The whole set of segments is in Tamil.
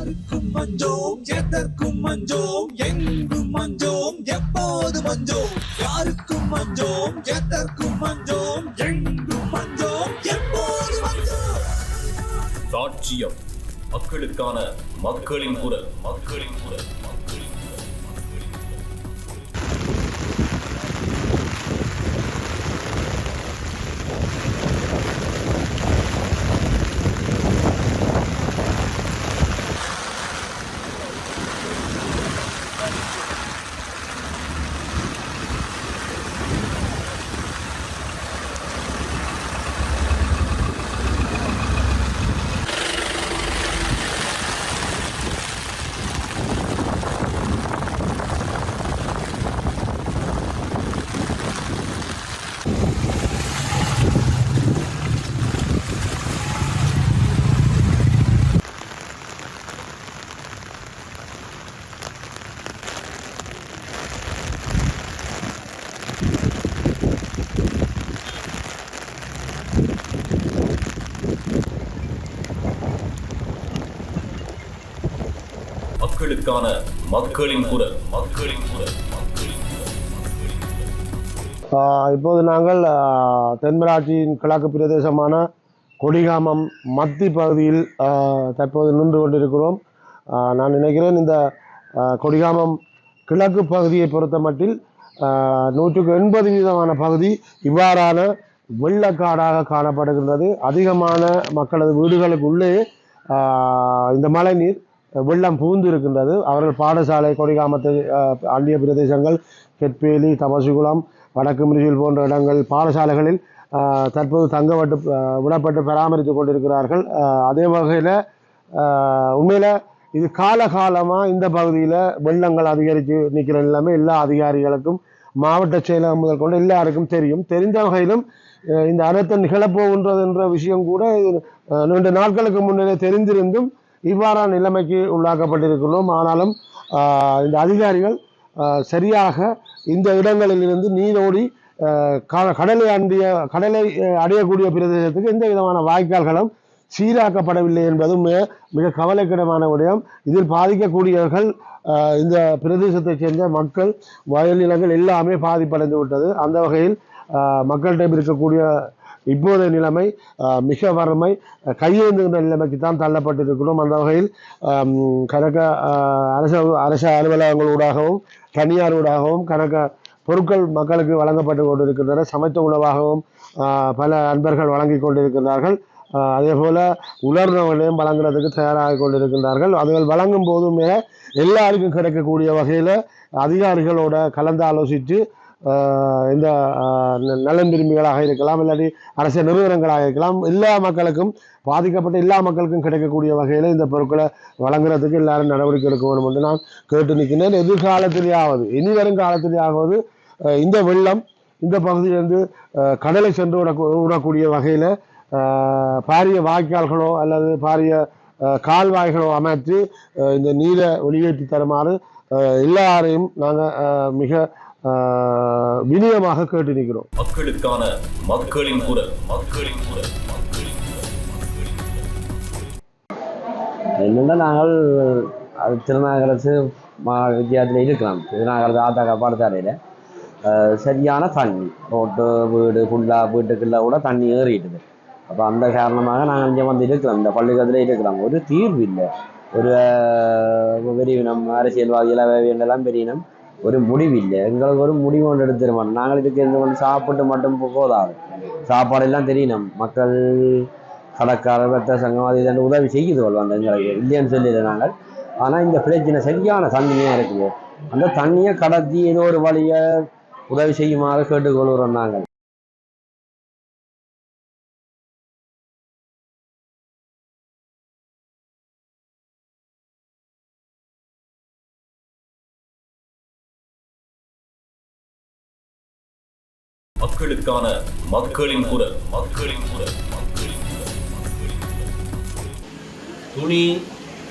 யாருக்கும் மஞ்சோம் எதற்கும் மஞ்சோம் எங்கும் மஞ்சோம் எப்போது மஞ்சோம். யாருக்கும் மஞ்சோம் எதற்கும் மஞ்சோம் எங்கும் மஞ்சோம் எப்போது மஞ்சோம். சாட்சியம் மக்களுக்கான மக்களின் குரல் மக்களின் குரல் மக்களின் குரல் மக்களுக்கான மக்களின் குரல். மக்களின் குரல் இப்போது நாங்கள் தென்மராட்சியின் கிழக்கு பிரதேசமான கொடிகாமம் மத்தி பகுதியில் தற்போது நின்று கொண்டிருக்கிறோம். நான் நினைக்கிறேன் இந்த கொடிகாமம் கிழக்கு பகுதியை பொறுத்த மட்டில் நூற்றுக்கு எண்பது வீதமான பகுதி இவ்வாறான வெள்ளக்காடாக காணப்படுகின்றது. அதிகமான மக்களது வீடுகளுக்கு உள்ளே இந்த இந்த மழைநீர் வெள்ளம் புகுந்து இருக்கின்றது அவர்கள் பாடசாலை கொடிகாமத்தை அந்நிய பிரதேசங்கள் கெட்பேலி தமசுகுளம் வடக்கு மிருகில் போன்ற இடங்கள் பாடசாலைகளில் தற்போது தங்க விடப்பட்டு பராமரித்து கொண்டிருக்கிறார்கள். அதே வகையில் உண்மையில் இது காலகாலமாக இந்த பகுதியில் வெள்ளங்கள் அதிகரித்து நிற்கிற எல்லாமே எல்லா அதிகாரிகளுக்கும் மாவட்ட செயலகம் முதல் கொண்டு எல்லாருக்கும் தெரியும். தெரிந்த வகையிலும் இந்த அனர்த்தம் நிகழப்போகின்றது என்ற விஷயம் கூட இது, நீண்ட நாட்களுக்கு முன்னரே தெரிந்திருந்தும் இவ்வாறான நிலைமைக்கு உள்ளாக்கப்பட்டிருக்கிறோம் ஆனாலும் இந்த அதிகாரிகள் சரியாக இந்த இடங்களிலிருந்து நீரோடி க- கடலை அண்டிய கடலை அடையக்கூடிய பிரதேசத்துக்கு எந்த விதமான வாய்க்கால்களும் சீராக்கப்படவில்லை என்பதும் மிக மிக கவலைக்கிடமான விடயம். இதில் பாதிக்கக்கூடியவர்கள் இந்த பிரதேசத்தைச் சேர்ந்த மக்கள் வயல் நிலங்கள் எல்லாமே பாதிப்படைந்து விட்டது அந்த வகையில் மக்கள்கிட்ட மக்களிடம் இருக்கக்கூடிய இப்போதைய நிலைமை மிக வறுமை அஹ், கையேந்துகின்ற நிலைமைக்கு தான் தள்ளப்பட்டிருக்கிறோம். அந்த வகையில் கணக்க அரச அரச அலுவலகங்களூடாகவும் தனியாரூடாகவும் கணக்க பொருட்கள் மக்களுக்கு வழங்கப்பட்டு கொண்டிருக்கின்றன. சமைத்த உணவாகவும் பல அன்பர்கள் வழங்கி கொண்டிருக்கிறார்கள் அதே போல் உலர்ந்தவர்களையும் வழங்குறதுக்கு தயாராக கொண்டிருக்கின்றார்கள். அதுகள் வழங்கும் போதுமே எல்லாருக்கும் கிடைக்கக்கூடிய வகையில் அதிகாரிகளோட கலந்து ஆலோசித்து இந்த நலன் விரும்பிகளாக இருக்கலாம் இல்லாட்டி அரசியல் நிறுவனங்களாக இருக்கலாம். எல்லா மக்களுக்கும் பாதிக்கப்பட்ட எல்லா மக்களுக்கும் கிடைக்கக்கூடிய வகையில் இந்த பொருட்களை வழங்குறதுக்கு எல்லாரும் நடவடிக்கை எடுக்க வேண்டும் என்று நான் கேட்டு நிற்கின்றேன். எதிர்காலத்திலேயாவது இனி வரும் காலத்திலேயாவது இந்த வெள்ளம் இந்த பகுதியிலிருந்து கடலை சென்று விட விடக்கூடிய வகையில் பாரிய வாய்க்கால்களோ அல்லது பாரிய கால்வாய்களோ அமைத்து இந்த நீரை வெளியேற்றி தருமாறு எல்லாரையும் நாங்கள் மிக வினயமாக கேட்டு நிற்கிறோம். மக்களுக்கான மக்களின் குரல் மக்களின் குரல் மக்களின் குரல் என்னென்னா நாங்கள் அது திருநாகரசு மா வித்தியாலயத்தில் இருக்கலாம். திருநாகரசு ஆத்தாக்கா பாடசாலையில் சரியான தண்ணி ரோட்டு வீடு ஃபுல்லாக வீட்டுக்குள்ளே கூட தண்ணி ஏறிட்டுது. அப்போ அந்த காரணமாக நாங்கள் இங்கே வந்து இருக்கிறோம் இந்த பள்ளிக்கூடத்தில் இருக்கிறோம் ஒரு தீர்வு இல்லை. ஒரு அஹ், பெரியவினம் அரசியல்வாதிகள் வேண்டெல்லாம் பெரியனம் ஒரு முடிவு இல்லை எங்களுக்கு ஒரு முடிவு ஒன்று எடுத்துட மாட்டோம் நாங்கள் இதுக்கு இந்த ஒன்று சாப்பிட்டு மட்டும் போ- போதாது. சாப்பாடெல்லாம் தெரியணும். மக்கள் கடற்கார வெத்த சங்கம் அது இதெல்லாம் உதவி செய்யுது அந்த எங்களுக்கு. இல்லைன்னு சொல்லல நாங்கள். ஆனால் இந்த பிரச்சனை சரியான தண்ணியாக இருக்குது. அந்த தண்ணியை கடத்தி ஏதோ ஒரு வழியை உதவி செய்யுமாறு கேட்டுக்கொள்கிறோம் நாங்கள். மக்களுக்கான மக்களின் குரல். மக்களின் குரல். மக்களின் குரல். மக்களின் குரல் துணி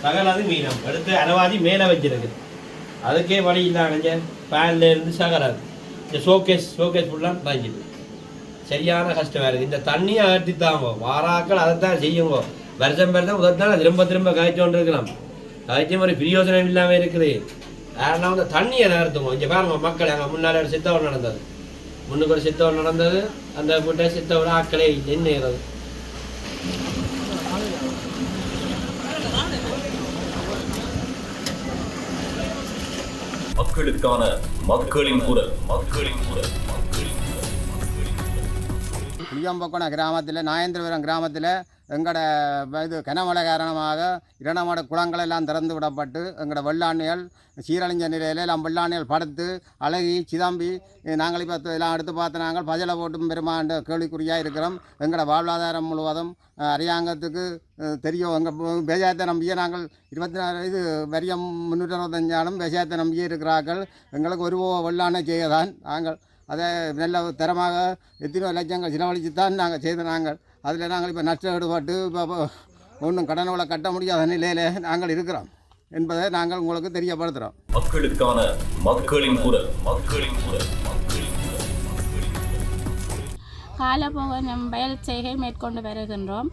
சகலாது மீனம். எடுத்து அரைவாதி மேலே வச்சிருக்கு. அதுக்கே வழி இல்லாங்க பேன்ல இருந்து சகராது இந்த ஷோகேஸ் ஷோகேஸ் ஃபுல்லாக பாய்ஞ்சிட்டு சரியான கஷ்டமாக இருக்குது இந்த தண்ணியை அகற்றித்தாங்க வாராக்கள் அதை தான் செய்யுங்க வருஷம் வருஷம் உதத்தான் திரும்ப திரும்ப காய்ச்சோண்டு இருக்கலாம். அதுக்கும் ஒரு பிரயோஜனம் இல்லாமல் இருக்குது. யாருன்னா வந்து தண்ணியை நிறுத்துவோம் இங்கே பாருங்க மக்கள் அங்கே முன்னாடி ஒரு சித்தவர் நடந்தது. முன்னுக்கு ஒரு சித்தவர் நடந்தது அந்த வீட்டை சித்தவர் ஆக்களே நின்றுகிறது மக்களுக்கான மக்களின் குரல் மக்களின் குரல் மக்களின் குரல் கிராமத்தில் நாயந்திரபுரம் கிராமத்தில் எங்களோட இது கனமழை காரணமாக இரணமட குளங்கள் எல்லாம் திறந்து விடப்பட்டு எங்களோட வெள்ளாண்மைகள் சீரழிஞ்ச நிலையில் எல்லாம் வெள்ளாண்மைகள் படுத்து அழகி சிதம்பி நாங்கள் இப்போ எல்லாம் எடுத்து பார்த்து நாங்கள் பஜலை போட்டும் பெருமாண்ட கேள்விக்குறியாக இருக்கிறோம். எங்களோட வாழ்வாதாரம் முழுவதும் அஹ், அரசாங்கத்துக்கு தெரியும் எங்கள் விவசாயத்தை நம்பியே நாங்கள் இருபத்தி நாலு இது வரியம் முந்நூற்றி அறுபத்தஞ்சாலும் விவசாயத்தை நம்பியே இருக்கிறார்கள். எங்களுக்கு ஒரு வெள்ளாண்மை செய்ய தான் நாங்கள். அதை நல்ல தரமாக எத்தனையோ லட்சங்கள் செலவழித்து தான் நாங்கள் செய்த நாங்கள். அதில் நாங்கள் இப்போ நஷ்டம் ஈடுபட்டு இப்போ ஒன்றும் கடன்களை கட்ட முடியாத நிலையில் நாங்கள் இருக்கிறோம் என்பதை நாங்கள் உங்களுக்கு தெரியப்படுத்துகிறோம். மக்களுக்கான மக்களின் குரல் மக்களின் குரல் மக்களின் குரல் காலபோக நம் வயல் செய்கை மேற்கொண்டு வருகின்றோம்.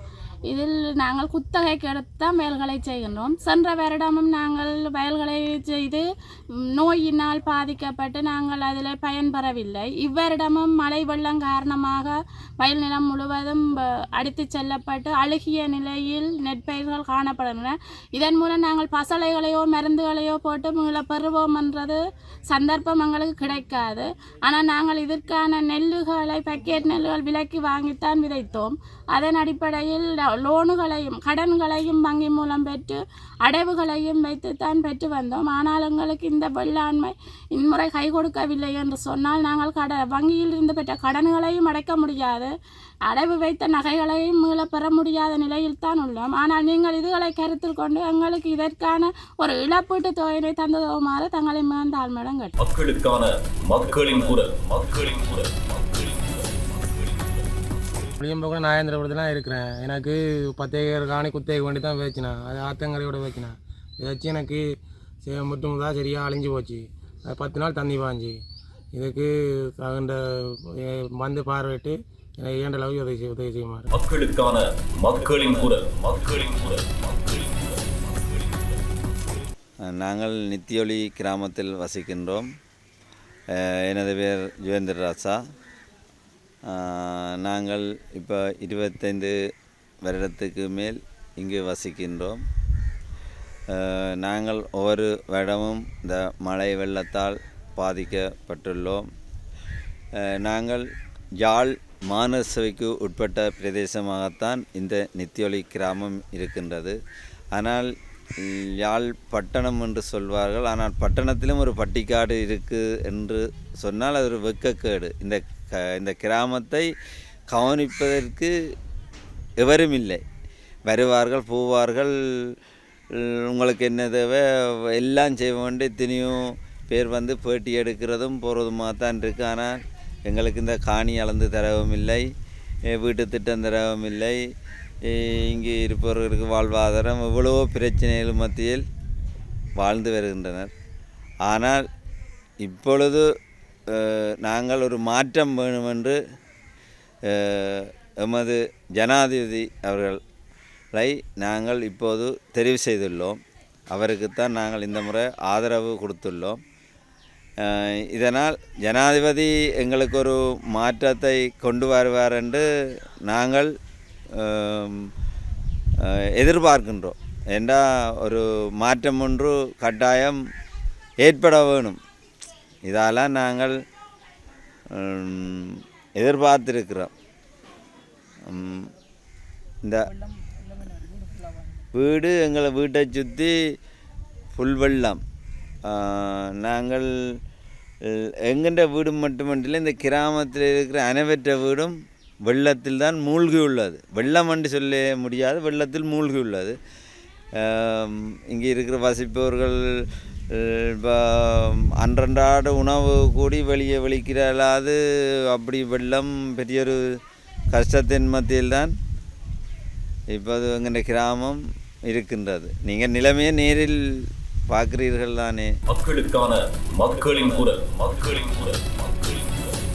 இதில் நாங்கள் குத்தகைக்கு எடுத்துதான் வயல்களை செய்கின்றோம் சென்ற வருடமும் நாங்கள் வயல்களை செய்து நோயினால் பாதிக்கப்பட்டு நாங்கள் அதில் பயன்பெறவில்லை இவ்வருடமும் மழை வெள்ளம் காரணமாக வயல் நிலம் முழுவதும் அடித்து செல்லப்பட்டு அழுகிய நிலையில் நெற்பயிர்கள் காணப்படுகின்றன இதன் மூலம் நாங்கள் பசலைகளையோ மருந்துகளையோ போட்டு மீள பெறுவோம் என்றது சந்தர்ப்பம் எங்களுக்கு கிடைக்காது ஆனால் நாங்கள் இதற்கான நெல்லுகளை பக்கெட் நெல்லுகள் விலைக்கு வாங்கித்தான் விதைத்தோம் அதன் அடிப்படையில் லோனுகளையும் கடன்களையும் வங்கி மூலம் பெற்று அடைவுகளையும் வைத்துத்தான் பெற்று வந்தோம். ஆனால் எங்களுக்கு இந்த வெள்ளாண்மை இன்முறை கை கொடுக்கவில்லை என்று சொன்னால் நாங்கள் கட வங்கியில் இருந்து பெற்ற கடன்களையும் அடைக்க முடியாது. அடைவு வைத்த நகைகளையும் மீள பெற முடியாத நிலையில் தான் உள்ளோம். ஆனால் நீங்கள் இதுகளை கருத்தில் கொண்டு எங்களுக்கு இதற்கான ஒரு இழப்பீட்டு தொகையினை தந்ததுமாறு தங்களை மேந்தாழ்மையிடம் கேட்டு மக்களுக்கான மக்களின் மக்களின் குரல் மக்களின் குரல். புளியம்போக்கில் நாயந்திரபுரத்தில் தான் இருக்கிறேன். எனக்கு பத்து ஏக்கர் காணி குத்தகை வேண்டி தான் வச்சினேன் அது ஆத்தங்கரையோட வச்சினேன் வச்சு எனக்கு சே- முட்டு முதாக சரியாக அழிஞ்சு போச்சு. அது பத்து நாள் தண்ணி பாஞ்சு. இதுக்கு தகுந்த வந்து பார்வையிட்டு எனக்கு ஏண்ட அளவுக்கு உதவி செய்ய உதவி செய்யுமாறு. மக்களுக்கான மக்களின் குரல். மக்களின் குரல். மக்களின் குரல். நாங்கள் நித்தியொலி கிராமத்தில் வசிக்கின்றோம். எனது பேர் ஜுவேந்தர் ராசா நாங்கள் இப்போ இருபத்தைந்து வருடத்துக்கு மேல் இங்கு வசிக்கின்றோம். நாங்கள் ஒவ்வொரு வருடமும் இந்த மழை வெள்ளத்தால் பாதிக்கப்பட்டுள்ளோம். நாங்கள் யாழ் மானசவைக்கு உட்பட்ட பிரதேசமாகத்தான் இந்த நித்தியொலி கிராமம் இருக்கின்றது. ஆனால் யாழ் பட்டணம் என்று சொல்வார்கள். ஆனால் பட்டணத்திலும் ஒரு பட்டிக்காடு இருக்குது என்று சொன்னால் அது ஒரு வெக்கக்கேடு. இந்த இந்த கிராமத்தை கவனிப்பதற்கு எவரும் இல்லை வருவார்கள் போவார்கள் உங்களுக்கு என்ன தேவை? எல்லாம் செய்ய வேண்டிய எத்தனையும் பேர் வந்து பேட்டி எடுக்கிறதும் போகிறதுமாக தான் இருக்குது ஆனால் எங்களுக்கு இந்த காணி அளந்து தரவும் இல்லை. வீட்டு திட்டம் தரவும் இல்லை. இங்கே இருப்பவர்களுக்கு வாழ்வாதாரம் எவ்வளவோ பிரச்சனைகள் மத்தியில் வாழ்ந்து வருகின்றனர். ஆனால் இப்பொழுது நாங்கள் ஒரு மாற்றம் வேணும் என்று எமது ஜனாதிபதி அவர்களை நாங்கள் இப்போது தெரிவு செய்துள்ளோம். அவருக்குத்தான் நாங்கள் இந்த முறை ஆதரவு கொடுத்துள்ளோம். இதனால் ஜனாதிபதி எங்களுக்கு ஒரு மாற்றத்தை கொண்டு வருவார் என்று நாங்கள் எதிர்பார்க்கின்றோம். ஏண்டா ஒரு மாற்றம் ஒன்று கட்டாயம் ஏற்பட வேணும். இதால் நாங்கள் எதிர்பார்த்துருக்கிறோம். இந்த வீடு எங்களை வீட்டை சுற்றி புல் வெள்ளம். நாங்கள் எங்கென்ற வீடு மட்டுமன்றில்லை இந்த கிராமத்தில் இருக்கிற அனைவற்ற வீடும் வெள்ளத்தில் தான் மூழ்கி உள்ளது. வெள்ளம் என்று சொல்ல முடியாது வெள்ளத்தில் மூழ்கி உள்ளது. இங்கே இருக்கிற வசிப்பவர்கள் இப்போ அன்றன்றாட உணவு கூடி வெளியே வெளிக்கிறாலாது அப்படி வெள்ளம் பெரிய ஒரு கஷ்டத்தின் மத்தியில் தான் இப்போது எங்கள் கிராமம் இருக்கின்றது. நீங்கள் நிலைமையை நேரில் பார்க்கிறீர்கள் தானே? மக்களுக்கான மக்களின் குரல் மக்களின் குரல் மக்களின் குரல்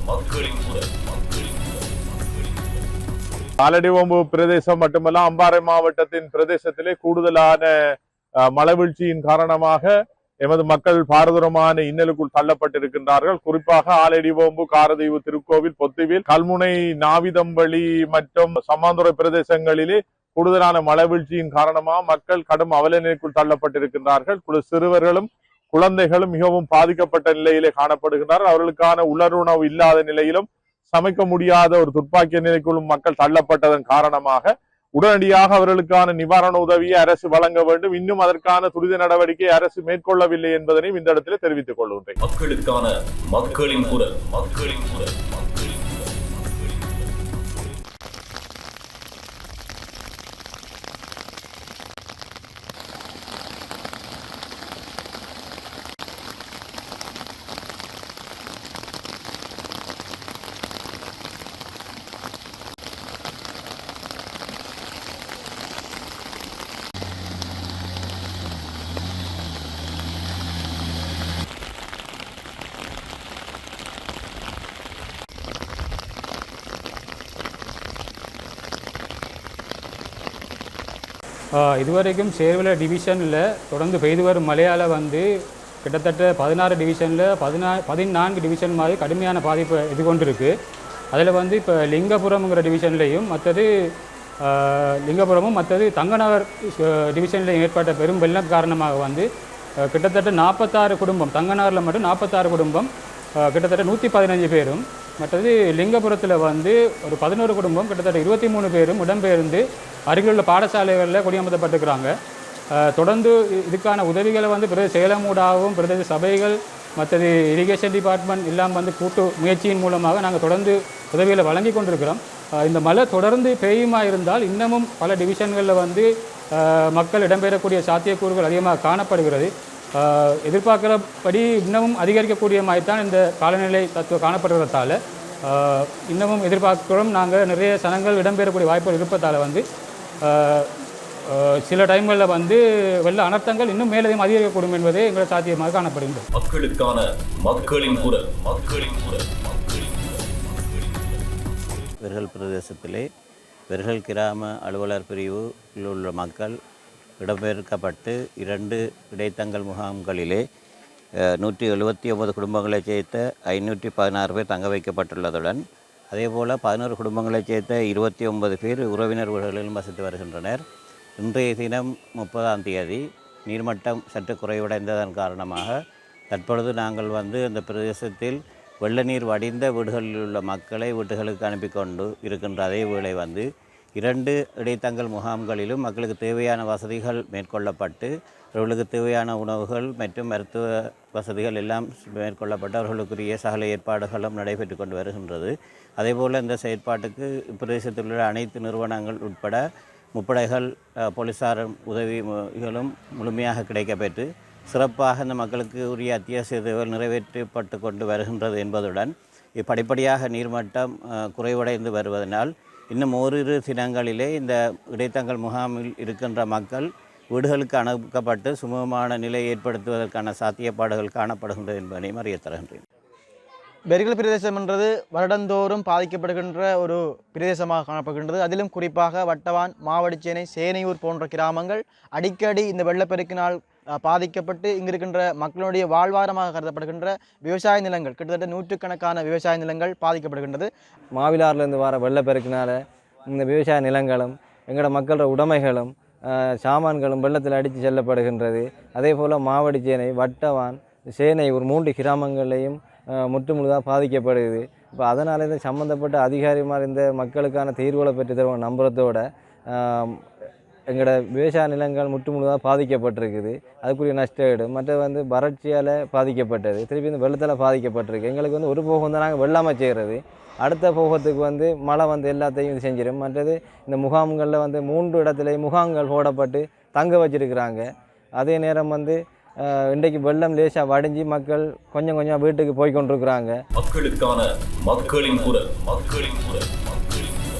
ஆலடிவம்பு பிரதேசம் மட்டுமல்ல அம்பாறை மாவட்டத்தின் பிரதேசத்திலே கூடுதலான அஹ், காரணமாக எமது மக்கள் பாரதூரமான இன்னலுக்குள் தள்ளப்பட்டிருக்கின்றார்கள். குறிப்பாக ஆலடிவம்பு காரதீவு திருக்கோவில் பொத்துவில் கல்முனை நாவிதம்பளி மற்றும் சம்மாந்துறை பிரதேசங்களிலே கூடுதலான மழைவீழ்ச்சியின் காரணமாக மக்கள் கடும் அவலநிலைக்குள் தள்ளப்பட்டிருக்கின்றார்கள். குழு- சிறுவர்களும் குழந்தைகளும் மிகவும் பாதிக்கப்பட்ட நிலையிலே காணப்படுகின்றனர் அவர்களுக்கான உலருணவு இல்லாத நிலையிலும் சமைக்க முடியாத ஒரு துர்ப்பாக்கிய நிலைக்குள்ளும் மக்கள் தள்ளப்பட்டதன் காரணமாக உடனடியாக அவர்களுக்கான நிவாரண உதவியை அரசு வழங்க வேண்டும். இன்னும் அதற்கான துரித நடவடிக்கை அரசு மேற்கொள்ளவில்லை என்பதனையும் இந்த இடத்திலே தெரிவித்துக் கொள்கின்றேன். மக்களுக்கான மக்களின் குரல் மக்களின் குரல் இதுவரைக்கும் சேர்வல டிவிஷனில் தொடர்ந்து பெய்து வரும் மழையால் வந்து கிட்டத்தட்ட பதினாறு டிவிஷனில் பதினா பதினான்கு டிவிஷன் மாதிரி கடுமையான பாதிப்பு கொண்டிருக்கு. அதில் வந்து இப்போ லிங்கபுரம்ங்கிற டிவிஷன்லேயும் மற்றது லிங்கபுரமும் மற்றது தங்கநகர் டிவிஷனில் ஏற்பட்ட பெரும் வெள்ளம் காரணமாக வந்து கிட்டத்தட்ட நாற்பத்தாறு குடும்பம் தங்கநகரில் மட்டும் நாற்பத்தாறு குடும்பம் கிட்டத்தட்ட நூற்றி பதினஞ்சு பேரும் மற்றது லிங்கபுரத்தில் வந்து ஒரு பதினோரு குடும்பம் கிட்டத்தட்ட இருபத்தி மூணு பேரும் இடம்பெயர்ந்து அருகிலுள்ள பாடசாலைகளில் குடியமர்த்தப்பட்டிருக்கிறாங்க. தொடர்ந்து இதுக்கான உதவிகளை வந்து பிரதேச சேலமூடாகவும் பிரதேச சபைகள் மற்றது இரிகேஷன் டிபார்ட்மெண்ட் எல்லாம் வந்து கூட்டு முயற்சியின் மூலமாக நாங்கள் தொடர்ந்து உதவிகளை வழங்கி கொண்டிருக்கிறோம். இந்த மழை தொடர்ந்து பெய்யுமா இருந்தால் இன்னமும் பல டிவிஷன்களில் வந்து மக்கள் இடம்பெறக்கூடிய சாத்தியக்கூறுகள் அதிகமாக காணப்படுகிறது. ஆஹ் எதிர்பார்க்கிறபடி இன்னமும் அதிகரிக்கக்கூடிய மாதிரி தான் இந்த காலநிலை தத்துவம் காணப்படுறதால இன்னமும் எதிர்பார்க்கிறோம். நாங்கள் நிறைய சனங்கள் இடம்பெறக்கூடிய வாய்ப்புகள் இருப்பதால் வந்து சில டைம்களில் வந்து வெள்ள அனர்த்தங்கள் இன்னும் மேலதையும் அதிகரிக்கக்கூடும் என்பதே எங்களோட சாத்தியமாக காணப்படுகின்றது. மக்களுக்கான மக்களின் குரல். மக்களின் குரல். மக்களின் குரல் வெர்கல் பிரதேசத்திலே வெர்கல் கிராம அலுவலர் பிரிவில் உள்ள மக்கள் இடம்பெயர்க்கப்பட்டு இரண்டு இடைத்தங்கல் முகாம்களிலே நூற்றி எழுபத்தி ஒன்பது குடும்பங்களைச் சேர்த்த ஐநூற்றி பதினாறு பேர் தங்க வைக்கப்பட்டுள்ளதுடன் அதேபோல் பதினோரு குடும்பங்களைச் சேர்த்த இருபத்தி ஒன்பது பேர் உறவினர் வீடுகளிலும் வசித்து வருகின்றனர். இன்றைய தினம் முப்பதாம் தேதி. நீர்மட்டம் சற்று குறைவடைந்ததன் காரணமாக தற்பொழுது நாங்கள் வந்து இந்த பிரதேசத்தில் வெள்ள நீர் வடிந்த வீடுகளில் உள்ள மக்களை வீட்டுகளுக்கு அனுப்பி கொண்டு இருக்கின்ற அதே வேளை வந்து இரண்டு இடைத்தங்கல் முகாம்களிலும் மக்களுக்கு தேவையான வசதிகள் மேற்கொள்ளப்பட்டு அவர்களுக்கு தேவையான உணவுகள் மற்றும் மருத்துவ வசதிகள் எல்லாம் மேற்கொள்ளப்பட்டு அவர்களுக்குரிய சகல ஏற்பாடுகளும் நடைபெற்று கொண்டு வருகின்றது. அதேபோல் இந்த செயற்பாட்டுக்கு பிரதேசத்தில் உள்ள அனைத்து நிறுவனங்கள் உட்பட முப்படைகள் போலீஸார் உதவிகளும் முழுமையாக கிடைக்கப்பெற்று சிறப்பாக இந்த மக்களுக்கு உரிய அத்தியாவசிய தேவைகள் நிறைவேற்றப்பட்டு கொண்டு வருகின்றது என்பதுடன் இப்படிப்படியாக நீர்மட்டம் குறைவடைந்து வருவதனால் இன்னும் ஓரிரு தினங்களிலே இந்த இடைத்தங்கள் முகாமில் இருக்கின்ற மக்கள் வீடுகளுக்கு அனுப்பப்பட்டு சுமூகமான நிலை ஏற்படுத்துவதற்கான சாத்தியப்பாடுகள் காணப்படுகின்றது என்பதையும் அறியத் தருகின்றேன் பெர்கல் பிரதேசம் என்றது வருடந்தோறும் பாதிக்கப்படுகின்ற ஒரு பிரதேசமாக காணப்படுகின்றது. அதிலும் குறிப்பாக வட்டவான் மாவடிச்சேனை சேனையூர் போன்ற கிராமங்கள் அடிக்கடி இந்த வெள்ளப்பெருக்கினால் பாதிக்கப்பட்டு இங்கு இருக்கின்ற மக்களுடைய வாழ்வாரமாக கருதப்படுகின்ற விவசாய நிலங்கள் கிட்டத்தட்ட நூற்றுக்கணக்கான விவசாய நிலங்கள் பாதிக்கப்படுகின்றது. மாவிலாறுலேருந்து வர வெள்ளப்பெருக்கினால இந்த விவசாய நிலங்களும் எங்களோட மக்களோட உடைமைகளும் சாமான்களும் வெள்ளத்தில் அடித்து செல்லப்படுகின்றது. அதே போல் மாவடி சேனை வட்டவான் சேனை ஒரு மூன்று கிராமங்களையும் முற்றுமுழுதாக முற்று முழுதாக பாதிக்கப்படுது. இப்போ அதனால் இந்த சம்மந்தப்பட்ட அதிகாரிமார் இந்த மக்களுக்கான தீர்வுகளை பெற்று தருவோம் நம்புறதோட. எங்களோட விவசாய நிலங்கள் முற்று முழுதாக பாதிக்கப்பட்டிருக்குது. அதுக்குரிய நஷ்டஈடு மற்ற வந்து வறட்சியால் பாதிக்கப்பட்டது. திருப்பி வந்து வெள்ளத்தில் பாதிக்கப்பட்டிருக்கு. எங்களுக்கு வந்து ஒரு போகம் தான் நாங்கள் வெள்ளாமல் செய்கிறது. அடுத்த போகத்துக்கு வந்து மழை வந்து எல்லாத்தையும் இது செஞ்சிடும் மற்றது இந்த முகாம்களில் வந்து மூன்று இடத்துல முகாம்கள் போடப்பட்டு தங்க வச்சிருக்கிறாங்க. அதே நேரம் வந்து இன்றைக்கு வெள்ளம் லேசாக வடிஞ்சு மக்கள் கொஞ்சம் கொஞ்சம் வீட்டுக்கு போய் கொண்டிருக்கிறாங்க. மக்களுக்கான மக்களின் குரல். மக்களின் குரல் மக்களின் குரல்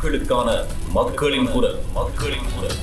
மக்களுக்கான மக்களின் குரல் மக்களின் குரல். மக்களின் குரல்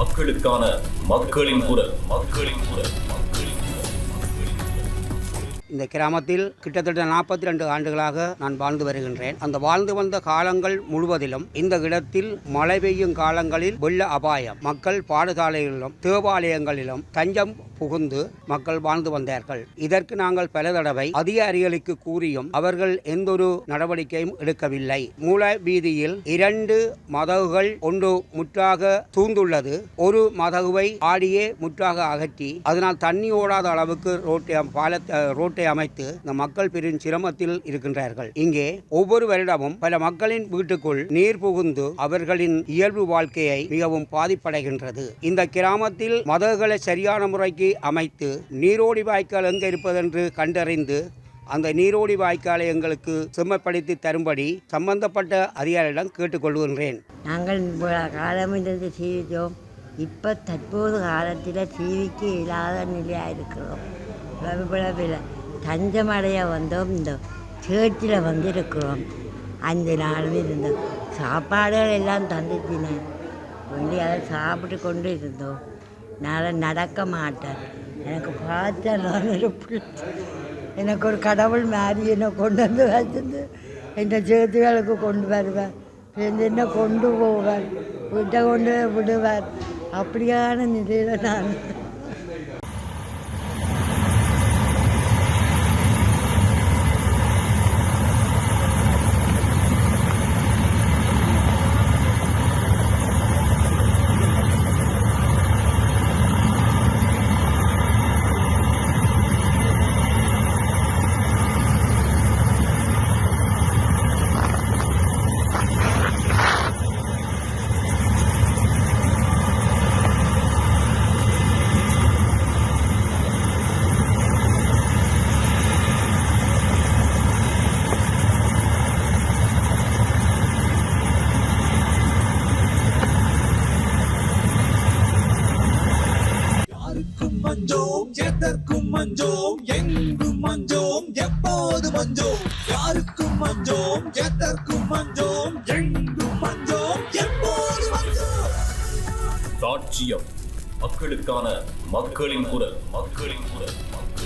மக்களுக்கான மக்களின் குரல் மக்களின் கிராமத்தில் கிட்டத்தட்ட நாற்பத்தி ரெண்டு ஆண்டுகளாக நான் வாழ்ந்து வருகின்றேன். அந்த வாழ்ந்து வந்த காலங்கள் முழுவதிலும் இந்த இடத்தில் மழை பெய்யும் காலங்களில் வெள்ள அபாயம். மக்கள் பாடசாலைகளிலும் தேவாலயங்களிலும் தஞ்சம் புகுந்து மக்கள் வாழ்ந்து வந்தார்கள். இதற்கு நாங்கள் பல தடவை அதிகாரிகளுக்கு கூறியும் அவர்கள் எந்தொரு நடவடிக்கையும் எடுக்கவில்லை. மூல வீதியில் இரண்டு மதகுகள் ஒன்று முற்றாக தூந்துள்ளது. ஒரு மதகுவை ஆடியே முற்றாக அகற்றி அதனால் தண்ணி ஓடாத அளவுக்கு ரோட்டை பாலத்தை ரோட்டை அமைத்து இந்த மக்கள் பெரும் சிரமத்தில் இருக்கின்றார்கள். இங்கே ஒவ்வொரு வருடமும் பல மக்களின் வீட்டுக்குள் நீர் புகுந்து அவர்களின் இயல்பு வாழ்க்கையை மிகவும் பாதிப்படைகின்றது. இந்த கிராமத்தில் மதகுகளை சரியான முறைக்கு அமைத்து நீரோடி வாய்க்கால் எங்கே இருப்பதென்று கண்டறிந்து அந்த நீரோடி வாய்க்காலை எங்களுக்கு செம்மப்படுத்தி தரும்படி சம்பந்தப்பட்ட அதிகாரியிடம் கேட்டுக்கொள்கின்றேன் நாங்கள் காலமிருந்து சீவித்தோம் இப்போ தற்போது காலத்தில் சீவிக்கு இல்லாத நிலையாக இருக்கிறோம். பிளவில் தஞ்சமடைய வந்தோம். இந்த சேர்ச்சில் வந்திருக்கிறோம். அஞ்சு நாளும் இருந்தோம். சாப்பாடுகள் எல்லாம் தந்துச்சினேன். வேண்டி அதை சாப்பிட்டு கொண்டு இருந்தோம். நான் நடக்க மாட்டேன். எனக்கு பார்த்தா ஒரு எனக்கு ஒரு கடவுள் மாதிரி என்னை கொண்டு வந்து வச்சிருந்து என் சேர்த்துகளுக்கு கொண்டு வருவார். சேர்ந்து என்ன கொண்டு போவார். வீட்டை கொண்டு விடுவார். அப்படியான நிலையில் நான் ராஜ்யம் மக்களுக்கான மக்களின் குரல் மக்களின் குரல் மக்களின்